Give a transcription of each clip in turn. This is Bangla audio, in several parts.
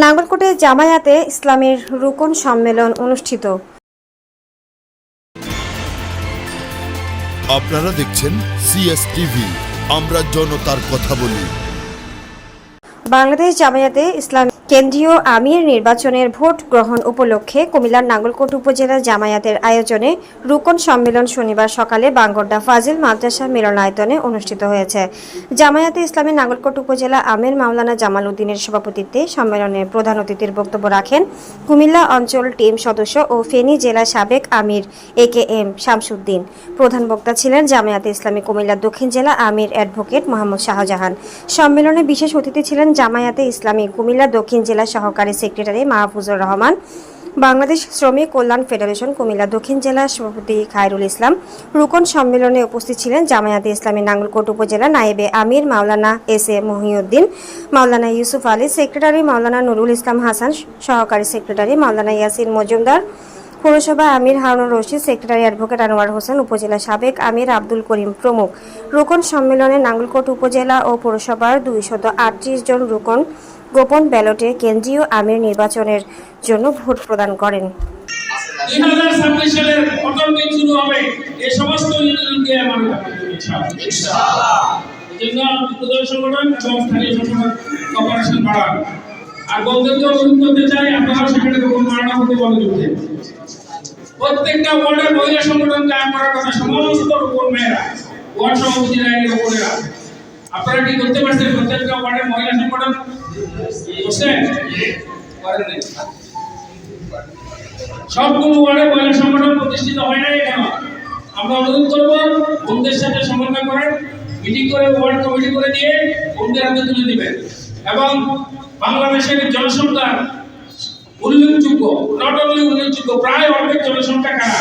নাগরকোটে জামায়াতে ইসলামের রুকন সম্মেলন অনুষ্ঠিত। আপনারা দেখছেন সিএস টিভি আমরা জনতার কথা বলি। বাংলাদেশ জামায়াতে ইসলাম কেন্দ্রীয় আমির নির্বাচনের ভোট গ্রহণ উপলক্ষে কুমিল্লার নাঙ্গলকোট উপজেলা জামায়াতের আয়োজনে রুকন সম্মেলন শনিবার সকালে বাঙ্গরডা ফাজিল মাদ্রাসা মিলনায়তনে অনুষ্ঠিত হয়েছে। জামায়াতে ইসলামের নাঙ্গলকোট উপজেলা আমির মাওলানা জামাল উদ্দিনের সভাপতিত্বে সম্মেলনে প্রধান অতিথির বক্তব্য রাখেন কুমিল্লা অঞ্চল টিম সদস্য ও ফেনী জেলা সাবেক আমির এ কে এম শামসুদ্দিন। প্রধান বক্তা ছিলেন জামায়াতে ইসলামী কুমিল্লা দক্ষিণ জেলা আমির অ্যাডভোকেট মোহাম্মদ শাহজাহান। সম্মেলনে বিশেষ অতিথি ছিলেন জামায়াতে ইসলামী কুমিল্লা দক্ষিণ জেলা সহকারী সেক্রেটারি মাহফুজুর রহমান, বাংলাদেশ শ্রমিক কল্যাণ ফেডারেশন কুমিল্লা দক্ষিণ জেলা সভাপতি খায়রুল ইসলাম, রুকন সম্মেলনে উপস্থিত ছিলেন জামায়াতে ইসলামী নাঙ্গলকোট উপজেলা নায়েবে আমির মাওলানা S A Mohiuddin, Maulana Yusuf Ali secretary মাওলানা নুরুল ইসলাম হাসান, সহকারী সেক্রেটারি মাওলানা ইয়াসিন মজুমদার পৌরসভা আমির হারুন রশিদ, সেক্রেটারি অ্যাডভোকেট আনোয়ার হোসেন, উপজেলা সাবেক আমির আব্দুল করিম প্রমুখ। রোকন সম্মেলনে নাঙ্গলকোট উপজেলা ও পৌরসভার দুইশত আটত্রিশ জন রোকন গোপন ব্যালটে কেন্দ্রীয় আমির নির্বাচনের জন্য ভোট প্রদান করেন। সংগঠন এবং স্থানীয় সংগঠন, কর্পোরেশন বাড়ান আর বন্ধুকে অনুরোধ করতে চাই, আপনারা সেখানে মারণা হতে বলে প্রত্যেকটা ওয়ার্ডের মহিলা সংগঠন করার কথা সমস্ত রকম মেয়েরা, ওয়ার্ড সভাপতিরা এর উপরেরা। আপনারা কি করতে পারছেন? প্রত্যেকটা ওয়ার্ডের মহিলা সংগঠন? করছেন? করেন সবগুলো ওয়ার্ডে মহিলা সংগঠন প্রতিষ্ঠিত হয় নাই কেন আমরা অনুরোধ করব বোনদের সাথে সমন্বয় করেন, মিটিং করে ওয়ার্ড কমিটি করে দিয়ে বোনদের হাতে তুলে দিবেন। এবং বাংলাদেশের জনসংখ্যার উল্লেখযোগ্য নট অনলি উল্লেখযোগ্য, প্রায় অর্ধেক জনসংখ্যা কারা?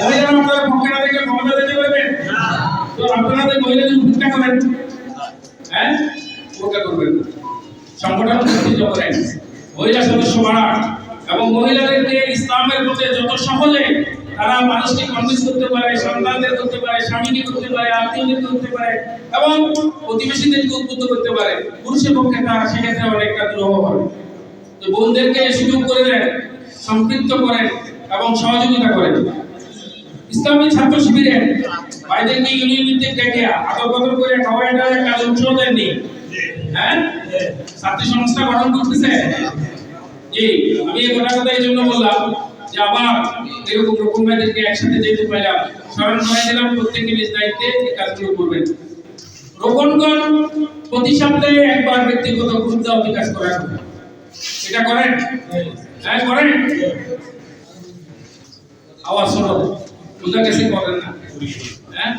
মহিলারা আপনারা পক্ষে না দেখে ক্ষমতা দিতে পারবেন? তো আপনাদের মহিলাদের ভূমিকা করেন হ্যাঁ? ভূমিকা করবেন সংগঠন প্রতিষ্ঠিত করেন। মহিলা সদস্য বাড়ান। এবং মহিলাদেরকে ইসলামের পথে যত সহজে তারা মানুষকে কনভিন্স করতে পারে, সন্তানদের করতে পারে, স্বামীকে করতে পারে আত্মীয়দের করতে পারে এবং প্রতিবেশীদেরকে উদ্বুদ্ধ করতে পারে। পুরুষের পক্ষে তারা সেক্ষেত্রে অনেকটা দুরহ হবে। তো বোনদেরকে সুযোগ করে দেন, সম্পৃক্ত করেন এবং সহযোগিতা করেন। ইসলামী ছাত্র শিবিরে ভাইদেরকে ইউনিয়ন ভিত্তিক ডেকে আদর বদল করে খাওয়াই দেওয়া কাজ উৎসাহ দেননি। হ্যাঁ? ছাত্র সংস্থা গঠন করতেছে? জি, আমি এই গোটা কথা এই জন্য বললাম। আবার একসাথে যেতে পারলাম স্মরণ করে দিলাম নিজ দায়িত্বে এই করবেন। রোপণগণ প্রতি সপ্তাহে একবার ব্যক্তিগত গ্রুপ বিকাশ করা। এটা করেন? হ্যাঁ করেন? আওয়াজ শোনো বুঝা গেছে করেন না। হ্যাঁ?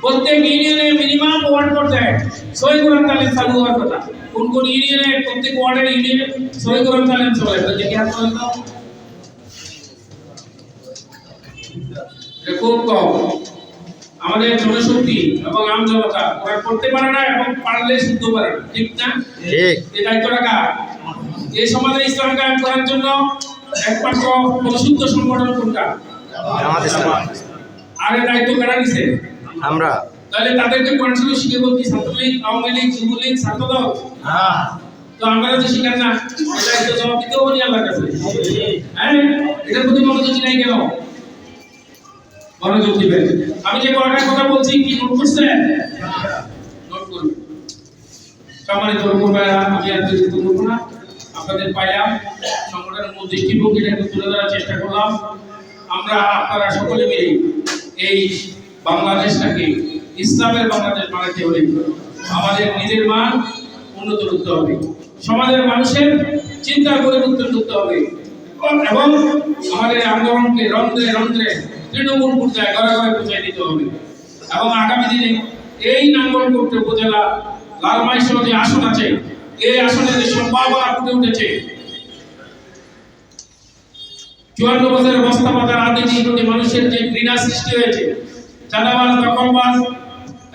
প্রত্যেক ইউনিয়নে মিনিমাম ওয়ার্ড পর্যায়ে সই করার তালিম চালু হওয়ার কথা। কোন কোন ইউনিয়নে, প্রত্যেক ওয়ার্ডের ইউনিয়নে সই করার তালিম চলে। দেখি হাত খুব কম। আমাদের জনশক্তি এবং আম জনতা ওরা করতে পারে না এবং পারলে শুদ্ধ পারে না ঠিক না? ঠিক। এই দায়িত্বটা কার এই সমাজে ইসলাম কায়েম করার জন্য একমাত্র পরিশুদ্ধ সংগঠন কোনটা? আর এই দায়িত্ব কারা নিছে? আমরা। তাহলে তাদেরকে পড়াশোনা শিখে বলছি ছাত্রলীগ আওয়ামী লীগ যুবলীগ ছাত্র দল তো আমরা যে শিখান না। দায়িত্ব জবাব দিতেও বলি আল্লাহর কাছে। হ্যাঁ? এটার প্রতি মনোযোগ নাই কেন? মনোযোগ দিবেন। আমি যে কয়টার কথা বলছি, কি নোট করছেন নোট করুন। সম্মানিত ভাইরা আমি আর কিছু করব না। আপনাদের পাইলাম। সংগঠনের মূল দৃষ্টিভঙ্গিটা একটু তুলে ধরার চেষ্টা করলাম। আমরা আপনারা সকলে মিলে এই বাংলাদেশটাকে, ইসলামের বাংলাদেশ বানাতে হলে আমাদের নিজের মান উন্নত করতে হবে। সমাজের মানুষের চিন্তার পরিবর্তন করতে হবে। এবং আমাদের আন্দোলনকে রন্ধ্রে রন্ধ্রে তৃণমূল পর্যায়ে ঘরে ঘরে পৌঁছায় দিতে হবে। এবং আগামী দিনে এই নাঙ্গলকোট উপজেলা লালমাইসহ যে আসন আছে, এই আসনে যে সম্ভাবনা ফুটে উঠেছে, চুয়ান্ন বছরের বস্তা পাতার রাজনীতির প্রতি মানুষের যে ঘৃণা সৃষ্টি হয়েছে, চাঁদাবাজ দখলবাজ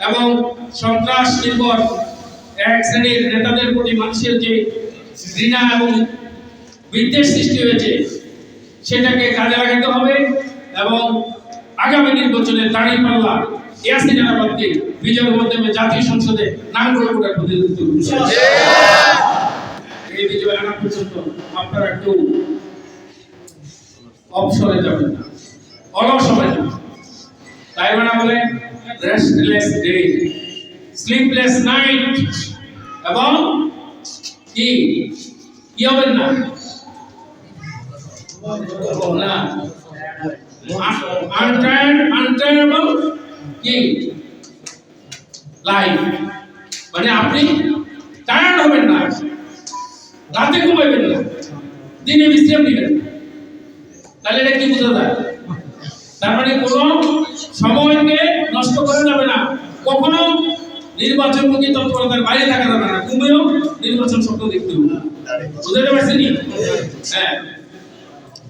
এবং সন্ত্রাস নির্ভর এক শ্রেণির নেতাদের প্রতি মানুষের যে ঘৃণা এবং বিদ্বেষ সৃষ্টি হয়েছে, সেটাকে কাজে লাগাতে হবে। এবং আগামী নির্বাচনে দাঁড়িয়ে পাল্লা ইয়াসিন বিজয়ের মাধ্যমে জাতীয় সংসদে করে প্রতিনিধিত্ব এই বিজয় আনা পর্যন্ত আপনারা অবসরে যাবেন না অলস হবেন না। তাই মানে বলে রেস্টলেস ডে স্লিপলেস নাইট এবং কি? কি হবেন না? না। আনটায়ারেবল কি লাইফ মানে আপনি টায়ার্ড হবেন না। রাতে ঘুমাইবেন না। দিনে বিশ্রাম নেবেন তাহলে এটা কি বোঝা যায়? তার মানে কোনো সময়কে নষ্ট করা যাবে না। কখনো নির্বাচনমুখী তৎপরতার বাইরে থাকা যাবে না। ঘুমেও নির্বাচন স্বপ্ন দেখতে হবে। বুঝতে পারছেন? হ্যাঁ।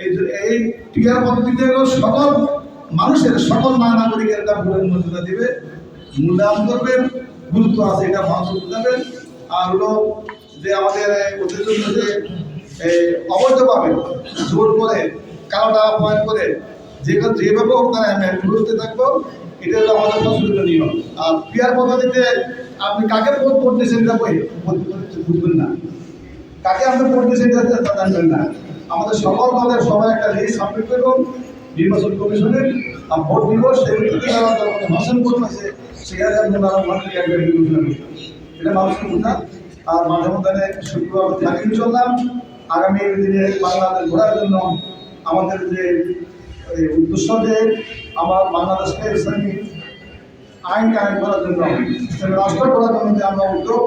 এই এই টিআর পদ্ধতিতে সকল মানুষের সকল মা নাগরিকের একটা ভোটের মর্যাদা দিবে, মূল্যায়ন করবেন গুরুত্ব আছে, এটা মানুষ বুঝাবেন আর হলো যে আমাদের ওদের জন্য যে অবৈধভাবে জোর করে কালো টাকা পয়েন্ট করে, যে যেভাবে হোক তারা আমি বিরুদ্ধে থাকব, এটা হলো আমাদের প্রচলিত নিয়ম। আর পিয়ার পদ্ধতিতে আপনি কাকে ভোট করতেছেন এটা বুঝবেন না। কাকে আপনি দিয়েছেন এটা জানবেন না। আমাদের সকল দলের সবাই একটা লিস্ট সাবমিট করব নির্বাচন কমিশনের আর ভোট দিব, সেই ভিত্তিতে তারা ভাষণ করতেছে সেখানে তারা করবেন। এটা মানুষকে বোঝা আর মাঝে মধ্যে শুক্রবার থাকিয়ে চললাম। আগামী দিনে বাংলাদেশ ঘোরার জন্য আমাদের যে উদ্দেশ্য যে আমার বাংলাদেশকে ইসলামী আইন কায়েম করার জন্য রাষ্ট্র করার জন্য যে আমরা উদ্যোগ,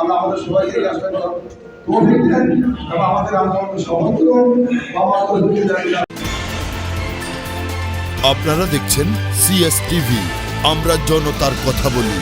আমরা আমাদের সবাইকে রাষ্ট্র করার দেন এবং আমাদের আন্দোলনকে আমাদের আপনারা দেখছেন সিএস টিভি আমরা জনতার কথা বলি।